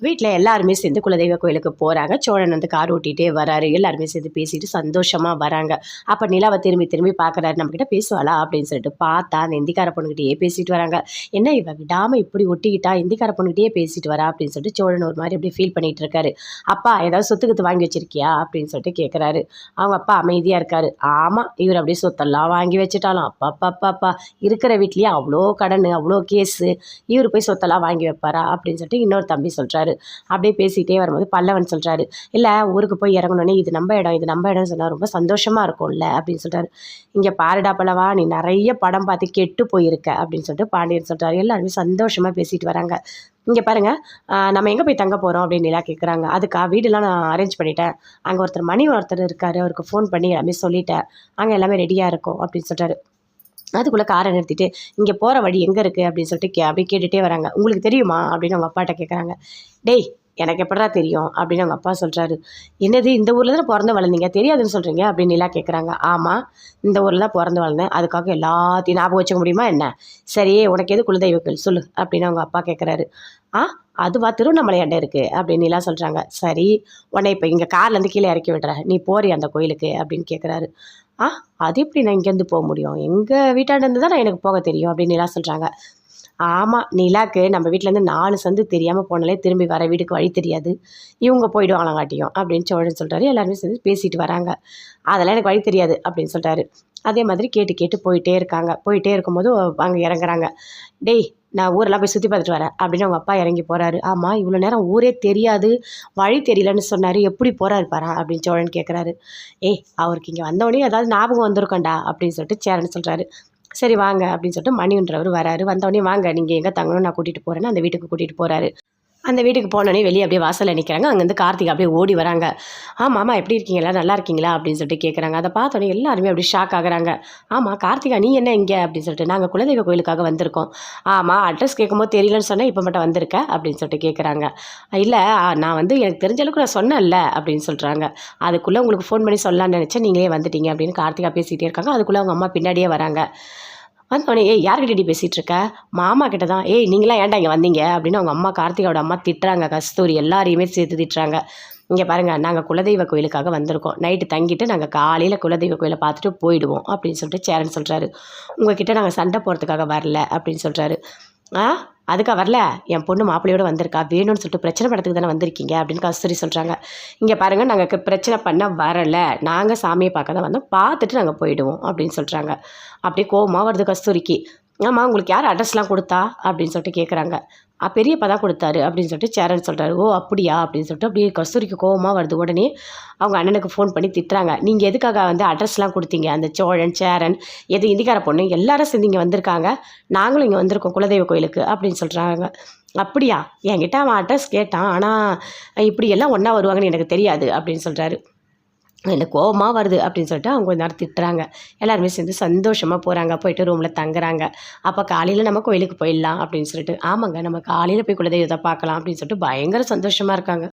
வீட்டில் எல்லாருமே சேர்ந்து குலதெய்வ கோயிலுக்கு போகிறாங்க சோழன் வந்து கார் ஓட்டிகிட்டே வராரு. எல்லாருமே சேர்ந்து பேசிட்டு சந்தோஷமாக வராங்க. அப்போ நிலாவை திரும்பி திரும்பி பார்க்குறாரு நம்மக்கிட்ட பேசுவாளா? அப்படின்னு சொல்லிட்டு பார்த்தா அந்த இந்திக்கார பொண்ணுக்கிட்டேயே பேசிட்டு வராங்க. என்ன இவ விடாமல் இப்படி ஒட்டிக்கிட்டா? இந்திக்கார பொண்ணுக்கிட்டேயே பேசிட்டு வரா? அப்படின்னு சொல்லிட்டு சோழன் ஒரு மாதிரி அப்படியே ஃபீல் பண்ணிகிட்டு இருக்காரு. அப்பா ஏதாவது சொத்துக்கத்து வாங்கி வச்சிருக்கியா? அப்படின்னு சொல்லிட்டு கேட்குறாரு அவங்க அப்பா அமைதியாக இருக்காரு. ஆமாம் இவர் அப்படியே சொத்தெல்லாம் வாங்கி வச்சுட்டாலும் அப்பா அப்பா அப்பா அப்பா. இருக்கிற வீட்லேயே அவ்வளோ கடன் அவ்வளோ கேஸு இவர் போய் சொத்தெல்லாம் வாங்கி வைப்பாரா? அப்படின்னு சொல்லிட்டு இன்னொரு தம்பி சொல்கிறாரு அப்படியே பேசிகிட்டே வரும்போது பல்லவன் சொல்கிறாரு இல்லை ஊருக்கு போய் இறங்கணுன்னே இது நம்ம இடம் இது நம்ம இடம்னு சொன்னால் ரொம்ப சந்தோஷமாக இருக்கும்ல அப்படின்னு சொல்கிறாரு இங்கே பாருடா பல்லவா நீ நிறைய படம் பார்த்து கெட்டு போயிருக்க அப்படின்னு சொல்லிட்டு பாண்டியன் சொல்கிறாரு எல்லாருமே சந்தோஷமாக பேசிட்டு வராங்க. இங்கே பாருங்கள் நம்ம எங்கே போய் தங்க போகிறோம் அப்படின்னு நிலா கேட்குறாங்க அதுக்கா வீடெல்லாம் நான் அரேஞ்ச் பண்ணிட்டேன். அங்கே ஒருத்தர் மணி ஒருத்தர் இருக்கார் அவருக்கு ஃபோன் பண்ணி எல்லாமே சொல்லிட்டேன். அங்கே எல்லாமே ரெடியாக இருக்கும் அப்படின்னு சொல்கிறாரு அதுக்குள்ளே காரை நிறுத்திட்டு இங்கே போகிற வழி எங்கே இருக்குது அப்படின்னு சொல்லிட்டு கே அப்படி கேட்டுகிட்டே வராங்க. உங்களுக்கு தெரியுமா? அப்படின்னு அவங்க அப்பாட்ட கேட்குறாங்க டேய் எனக்கு எப்படா தெரியும் அப்படின்னு அவங்க அப்பா சொல்கிறாரு என்னது இந்த ஊரில் தான் பிறந்து வளர்ந்தீங்க? தெரியாதுன்னு சொல்கிறீங்க அப்படின்னு நிலா கேட்குறாங்க ஆமாம் இந்த ஊரில் தான் பிறந்து வளர்ந்தேன். அதுக்காக எல்லாத்தையும் ஞாபகம் வச்சுக்க முடியுமா என்ன? சரி உனக்கு எது குலதெய்வங்கள்? சொல்லு அப்படின்னு அவங்க அப்பா கேட்குறாரு ஆ அதுவா? திருவண்ணாமலையாண்ட இருக்குது அப்படின்னு நிலா சொல்கிறாங்க சரி உன்னை இப்போ இங்கே கார்லேருந்து கீழே இறக்கி விடுற நீ போறிய அந்த கோயிலுக்கு? அப்படின்னு கேட்குறாரு ஆ அது எப்படி நான் இங்கேருந்து போக முடியும்? எங்கள் வீட்டாண்டேருந்து தான் நான் எனக்கு போக தெரியும் அப்படின்னு நிலா சொல்கிறாங்க ஆமாம் நிலாக்கு நம்ம வீட்டிலேருந்து நாலு சந்து தெரியாமல் போனாலே திரும்பி வர வீட்டுக்கு வழி தெரியாது. இவங்க போயிடுவாங்களாங்காட்டியும் அப்படின்னு சோழன் சொல்கிறாரு எல்லாருமே சேர்ந்து பேசிட்டு வராங்க. அதெல்லாம் எனக்கு வழி தெரியாது அப்படின்னு சொல்கிறாரு அதே மாதிரி கேட்டு கேட்டு போயிட்டே இருக்காங்க. போயிட்டே இருக்கும்போது அங்கே இறங்குறாங்க. டேய் நான் ஊரெல்லாம் போய் சுற்றி பார்த்துட்டு வரேன் அப்படின்னு அவங்க அப்பா இறங்கி போகிறாரு ஆமாம் இவ்வளோ நேரம் ஊரே தெரியாது. வழி தெரியலன்னு சொன்னார். எப்படி போகிறாரு பாரா? அப்படின்னு சோழன் கேட்குறாரு ஏய் அவருக்கு இங்கே வந்தவொடனே ஏதாவது ஞாபகம் வந்திருக்கண்டா அப்படின்னு சொல்லிட்டு சேரன் சொல்கிறாரு சரி வாங்க அப்படின்னு சொல்லிட்டு மணின்றவர் வராரு. வந்தவொடனே வாங்க நீங்கள் எங்கே தங்கணும் நான் கூட்டிகிட்டு போகிறேன்னு அந்த வீட்டுக்கு கூட்டிகிட்டு போகிறாரு அந்த வீட்டுக்கு போனோடனே வெளியே அப்படியே வாசலில் நிற்கிறாங்க அங்கேருந்து கார்த்திக் அப்படியே ஓடி வராங்க. ஆமாம் ஆமாம் எப்படி இருக்கீங்களா நல்லா இருக்கீங்களா? அப்படின்னு சொல்லிட்டு கேட்குறாங்க அதை பார்த்தோன்னே எல்லாருமே அப்படியே ஷாக் ஆகுறாங்க. ஆமாம் கார்த்திகா நீ என்ன இங்கே? அப்படின்னு சொல்லிட்டு நாங்கள் குலதெய்வ கோயிலுக்காக வந்திருக்கோம். ஆமாம் அட்ரஸ் கேட்கும்போது தெரியலன்னு சொன்னால் இப்போ மட்டும் வந்திருக்க? அப்படின்னு சொல்லிட்டு கேட்குறாங்க இல்லை நான் வந்து எனக்கு தெரிஞ்ச அளவுக்கு நான் சொன்னேன்ல? அப்படின்னு சொல்கிறாங்க அதுக்குள்ளே உங்களுக்கு ஃபோன் பண்ணி சொல்லலான்னு நினச்சேன். நீங்களே வந்துட்டீங்க. அப்படின்னு கார்த்திகா பேசிகிட்டே இருக்காங்க. அதுக்குள்ளே அவங்க அம்மா பின்னாடியே வராங்க. வந்தோடனே ஏய் யார்கிட்ட பேசிகிட்டு இருக்க மாமா கிட்ட தான் ஏய் நீங்களாம் ஏன்டா இங்கே வந்தீங்க? அப்படின்னு அவங்க அம்மா கார்த்திகாவோட அம்மா திட்டுறாங்க. கஸ்தூரி எல்லாரையுமே சேர்த்து திட்டுறாங்க. இங்கே பாருங்கள் நாங்கள் குலதெய்வ கோயிலுக்காக வந்திருக்கோம். நைட்டு தங்கிட்டு நாங்கள் காலையில் குலதெய்வ கோயிலை பார்த்துட்டு போயிடுவோம் அப்படின்னு சொல்லிட்டு சேரன் சொல்கிறாரு உங்ககிட்ட நாங்கள் சண்டை போகிறதுக்காக வரல அப்படின்னு சொல்கிறாரு ஆ? அதுக்காக வரல? என் பொண்ணு மாப்பிள்ளையோட வந்திருக்கா. வேணும்னு சொல்லிட்டு பிரச்சனை படத்துக்கு தானே வந்திருக்கீங்க அப்படின்னு கஸ்தூரி சொல்கிறாங்க இங்கே பாருங்கள் நாங்கள் பிரச்சனை பண்ண வரலை. நாங்கள் சாமியை பார்க்க தான் வந்தோம். பார்த்துட்டு நாங்கள் போயிடுவோம் அப்படின்னு சொல்கிறாங்க அப்படியே கோபமாக வருது கஸ்தூரிக்கு. ஆமாம் உங்களுக்கு யார் அட்ரஸ்லாம் கொடுத்தா? அப்படின்னு சொல்லிட்டு கேட்குறாங்க பெரியப்பா தான் கொடுத்தாரு அப்படின்னு சொல்லிட்டு சேரன் சொல்கிறாரு ஓ அப்படியா? அப்படின்னு சொல்லிட்டு அப்படியே கஸ்தூரிக்கு கோவமாக வருது. உடனே அவங்க அண்ணனுக்கு ஃபோன் பண்ணி திட்டுறாங்க. நீங்கள் எதுக்காக வந்து அட்ரஸ்லாம் கொடுத்தீங்க? அந்த சோழன் சேரன் எது இந்திக்கார பொண்ணு? எல்லாரும் சேர்ந்து இங்கே வந்திருக்காங்க. நாங்களும் இங்கே வந்திருக்கோம் குலதெய்வ கோயிலுக்கு அப்படின்னு சொல்கிறாங்க அப்படியா? என்கிட்ட அவன் அட்ரஸ் கேட்டான். ஆனால் இப்படியெல்லாம் ஒன்றா வருவாங்கன்னு எனக்கு தெரியாது அப்படின்னு சொல்கிறாரு இல்லை கோபமாக வருது அப்படின்னு சொல்லிட்டு அவங்க கொஞ்ச நேரம் திட்டுறாங்க. எல்லாருமே சேர்ந்து சந்தோஷமாக போகிறாங்க போயிட்டு ரூமில் தங்குறாங்க. அப்போ காலையில் நம்ம கோயிலுக்கு போயிடலாம் அப்படின்னு சொல்லிட்டு ஆமாங்க நம்ம காலையில் போய் குலதெய்வத்தை பார்க்கலாம் அப்படின்னு சொல்லிட்டு பயங்கர சந்தோஷமாக இருக்காங்க.